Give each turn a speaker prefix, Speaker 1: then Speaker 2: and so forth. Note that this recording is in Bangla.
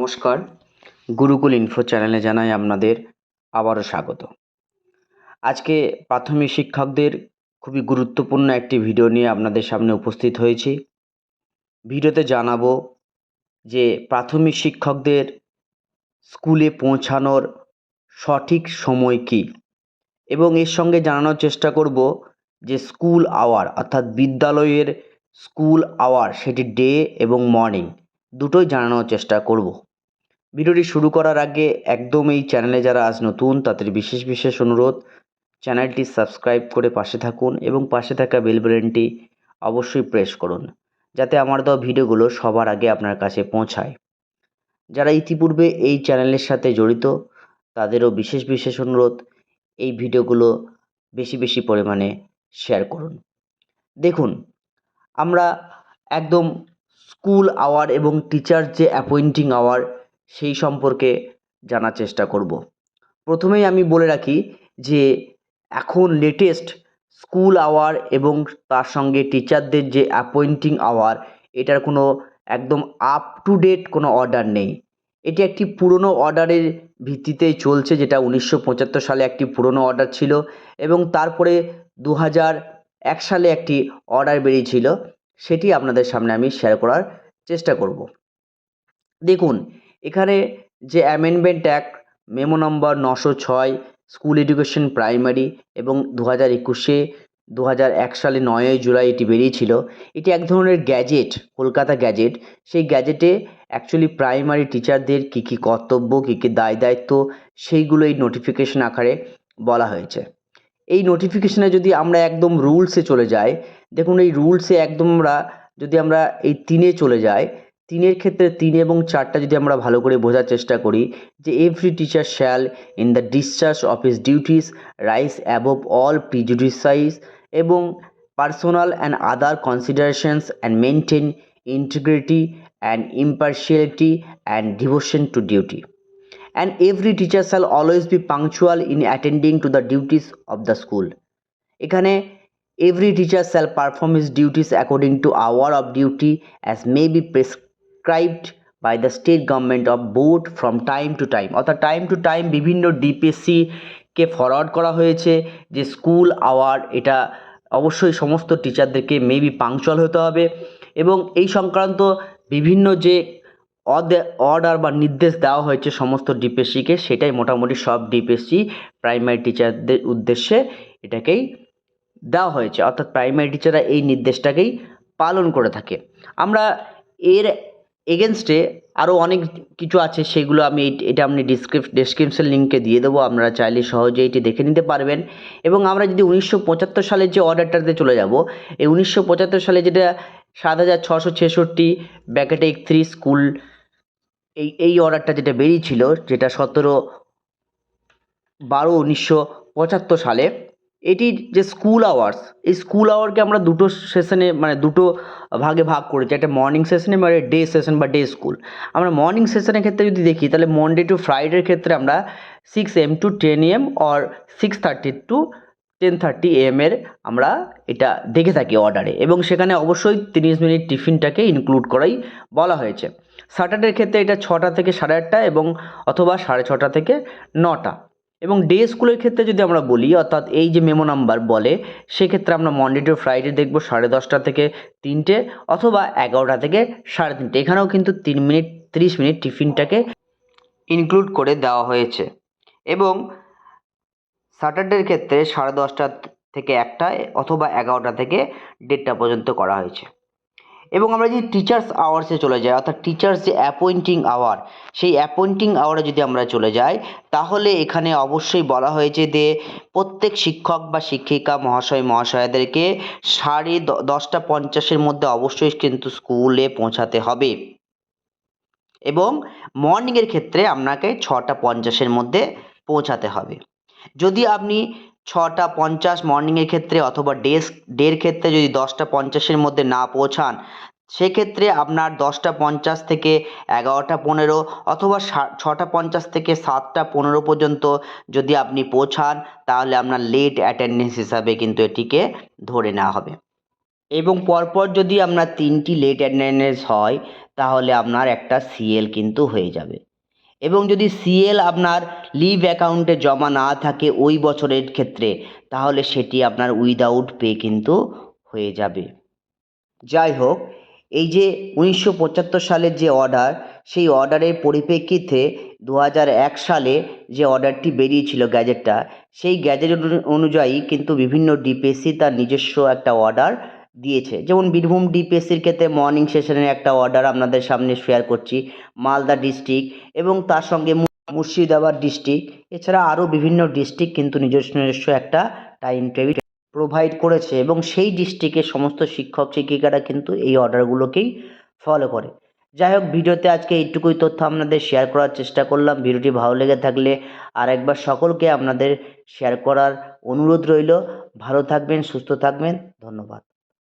Speaker 1: নমস্কার। গুরুকুল ইনফো চ্যানেলে জানাই আপনাদের আবারও স্বাগত। আজকে প্রাথমিক শিক্ষকদের খুবই গুরুত্বপূর্ণ একটি ভিডিও নিয়ে আপনাদের সামনে উপস্থিত হয়েছি। ভিডিওতে জানাব যে প্রাথমিক শিক্ষকদের স্কুলে পৌঁছানোর সঠিক সময় কী এবং এর সঙ্গে জানানোর চেষ্টা করব যে স্কুল আওয়ার অর্থাৎ বিদ্যালয়ের স্কুল আওয়ার সেটি ডে এবং মর্নিং দুটোই জানানোর চেষ্টা করব। ভিডিওটি শুরু করার আগে একদম এই চ্যানেলে যারা আজ নতুন, তাদের বিশেষ বিশেষ অনুরোধ, চ্যানেলটি সাবস্ক্রাইব করে পাশে থাকুন এবং পাশে থাকা বেল অবশ্যই প্রেস করুন, যাতে আমার দেওয়া ভিডিওগুলো সবার আগে আপনার কাছে পৌঁছায়। যারা ইতিপূর্বে এই চ্যানেলের সাথে জড়িত, তাদেরও বিশেষ বিশেষ অনুরোধ, এই ভিডিওগুলো বেশি বেশি পরিমাণে শেয়ার করুন। দেখুন, আমরা একদম স্কুল আওয়ার এবং টিচার যে অ্যাপয়েন্টিং আওয়ার সেই সম্পর্কে জানার চেষ্টা করব। প্রথমেই আমি বলে রাখি যে, এখন লেটেস্ট স্কুল আওয়ার এবং তার সঙ্গে টিচারদের যে অ্যাপয়েন্টিং আওয়ার এটার কোনো একদম আপ টু ডেট কোনো অর্ডার নেই। এটি একটি পুরনো অর্ডারের ভিত্তিতেই চলছে, যেটা উনিশশো পঁচাত্তর সালে একটি পুরনো অর্ডার ছিল এবং তারপরে দু এক সালে একটি অর্ডার বেরিয়েছিল। সেটি আপনাদের সামনে আমি শেয়ার করার চেষ্টা করব। দেখুন এখানে যে অ্যামেন্ডমেন্ট অ্যাক্ট মেমো নম্বর নশো ছয় স্কুল এডুকেশন প্রাইমারি এবং দু হাজার একুশে দু হাজার এক সালে নয়ই জুলাই এটি বেরিয়েছিল, এটি এক ধরনের গ্যাজেট কলকাতা গ্যাজেট সেই গ্যাজেটে অ্যাকচুয়ালি প্রাইমারি টিচারদের কী কী কর্তব্য, কী কী দায় দায়িত্ব, সেইগুলো এই নোটিফিকেশন আকারে বলা হয়েছে। এই নোটিফিকেশনে যদি আমরা একদম রুলসে চলে যাই, দেখুন এই রুলসে একদম আমরা যদি আমরা এই তিনে চলে যাই তিনের ক্ষেত্রে তিন এবং চারটা যদি আমরা ভালো করে বোঝার চেষ্টা করি, যে every teacher shall in the discharge of his duties rise above all prejudices এবং personal and other considerations and maintain integrity and impartiality and devotion to duty and every teacher shall always be punctual in attending to the duties of the school এখানে every teacher shall perform his duties according to hour of duty as may be prescribed by the state government of board from time to time অর্থাৎ টাইম টু টাইম বিভিন্ন ডিপিএসসিকে ফরওয়ার্ড করা হয়েছে যে স্কুল আওয়ার এটা অবশ্যই সমস্ত টিচারদেরকে মেবি পাংচুয়াল হতে হবে এবং এই সংক্রান্ত বিভিন্ন যে অর্ডার বা নির্দেশ দেওয়া হয়েছে সমস্ত ডিপিএসসিকে সেটাই মোটামুটি সব ডিপিএসসি প্রাইমারি টিচারদের উদ্দেশ্যে এটাকেই দেওয়া হয়েছে। অর্থাৎ প্রাইমারি টিচাররা এই নির্দেশটাকেই পালন করে থাকে। আমরা এর এগেনস্টে আরও অনেক কিছু আছে, সেগুলো আমি এটা আপনি ডিসক্রিপ ডেসক্রিপশন লিঙ্কে দিয়ে দেবো, আপনারা চাইলে সহজে এটি দেখে নিতে পারবেন। এবং আমরা যদি উনিশশো পঁচাত্তর সালের যে অর্ডারটাতে চলে যাব, এই উনিশশো পঁচাত্তর সালে যেটা সাত হাজার ছশো ছেষট্টি ব্যাকেটে থ্রি স্কুল এই এই অর্ডারটা যেটা বেরিয়েছিল, যেটা সতেরো বারো উনিশশো পঁচাত্তর সালে এটির যে স্কুল আওয়ার্স এই স্কুল আওয়ারকে আমরা দুটো সেশনে মানে দুটো ভাগে ভাগ করেছি। একটা মর্নিং সেশনে মানে ডে সেশন বা ডে স্কুল আমরা মর্নিং সেশনের ক্ষেত্রে যদি দেখি, তাহলে মনডে টু ফ্রাইডের ক্ষেত্রে আমরা six AM to ten AM or six thirty to ten thirty এমের আমরা এটা দেখে থাকি অর্ডারে এবং সেখানে অবশ্যই তিরিশ মিনিট টিফিনটাকে ইনক্লুড করাই বলা হয়েছে। স্যাটারডের ক্ষেত্রে এটা ছটা থেকে সাড়ে আটটা এবং অথবা সাড়ে ছটা থেকে নটা। এবং ডে স্কুলের ক্ষেত্রে যদি আমরা বলি, অর্থাৎ এই যে মেমো নাম্বার বলে, সেক্ষেত্রে আমরা মন্ডে টু ফ্রাইডে দেখব সাড়ে দশটা থেকে তিনটে অথবা এগারোটা থেকে সাড়ে তিনটে। এখানেও কিন্তু তিন মিনিট, তিরিশ মিনিট টিফিনটাকে ইনক্লুড করে দেওয়া হয়েছে। এবং স্যাটারডের ক্ষেত্রে সাড়ে দশটা থেকে একটা অথবা এগারোটা থেকে দেড়টা পর্যন্ত করা হয়েছে। এবং আমরা যদি টিচার্স আওয়ার্সে চলে যাই, অর্থাৎ টিচার্স যে অ্যাপয়েন্টিং আওয়ার সেই অ্যাপয়েন্টিং আওয়ারে যদি আমরা চলে যাই, তাহলে এখানে অবশ্যই বলা হয়েছে যে প্রত্যেক শিক্ষক বা শিক্ষিকা, মহাশয়, মহাশয়াদেরকে সাড়ে দশটা পঞ্চাশের মধ্যে অবশ্যই কিন্তু স্কুলে পৌঁছাতে হবে। এবং মর্নিংয়ের ক্ষেত্রে আপনাকে ছটা পঞ্চাশের মধ্যে পৌঁছাতে হবে। যদি আপনি ছটা পঞ্চাশ মর্নিংয়ের ক্ষেত্রে অথবা ডেস্ক ডের ক্ষেত্রে যদি দশটা পঞ্চাশের মধ্যে না পৌঁছান, সেক্ষেত্রে আপনার দশটা পঞ্চাশ থেকে এগারোটা পনেরো অথবা ছটা পঞ্চাশ থেকে সাতটা পনেরো পর্যন্ত যদি আপনি পৌঁছান, তাহলে আপনার লেট অ্যাটেন্ডেন্স হিসাবে কিন্তু এটিকে ধরে নেওয়া হবে। এবং পরপর যদি আপনার তিনটি লেট অ্যাটেন্ডেন্স হয়, তাহলে আপনার একটা সিএল কিন্তু হয়ে যাবে। এবং যদি সিএল আপনার লিভ অ্যাকাউন্টে জমা না থাকে ওই বছরের ক্ষেত্রে, তাহলে সেটি আপনার উইদাউট পে কিন্তু হয়ে যাবে। যাই হোক, এই যে উনিশশো পঁচাত্তর সালের যে অর্ডার সেই অর্ডারের পরিপ্রেক্ষিতে দু হাজার এক সালে যে অর্ডারটি বেরিয়েছিল গ্যাজেটটা সেই গ্যাজেট অনু- অনুযায়ী কিন্তু বিভিন্ন ডিপিএসসি তার নিজস্ব একটা অর্ডার দিয়েছে। যেমন বীরভূম ডিপিএসসির ক্ষেত্রে মর্নিং সেশনের একটা অর্ডার আপনাদের সামনে শেয়ার করছি, মালদা ডিস্ট্রিক্ট এবং তার সঙ্গে মুর্শিদাবাদ ডিস্ট্রিক্ট এছাড়া আরও বিভিন্ন ডিস্ট্রিক্ট কিন্তু নিজস্ব নিজস্ব একটা টাইম টেবিল প্রোভাইড করেছে এবং সেই ডিস্ট্রিক্টের সমস্ত শিক্ষক, শিক্ষিকারা কিন্তু এই অর্ডারগুলোকেই ফলো করে। যাই হোক, ভিডিওতে আজকে এইটুকুই তথ্য আপনাদের শেয়ার করার চেষ্টা করলাম। ভিডিওটি ভালো লেগে থাকলে আর একবার সকলকে আপনাদের শেয়ার করার অনুরোধ রইল। ভালো থাকবেন, সুস্থ থাকবেন। ধন্যবাদ।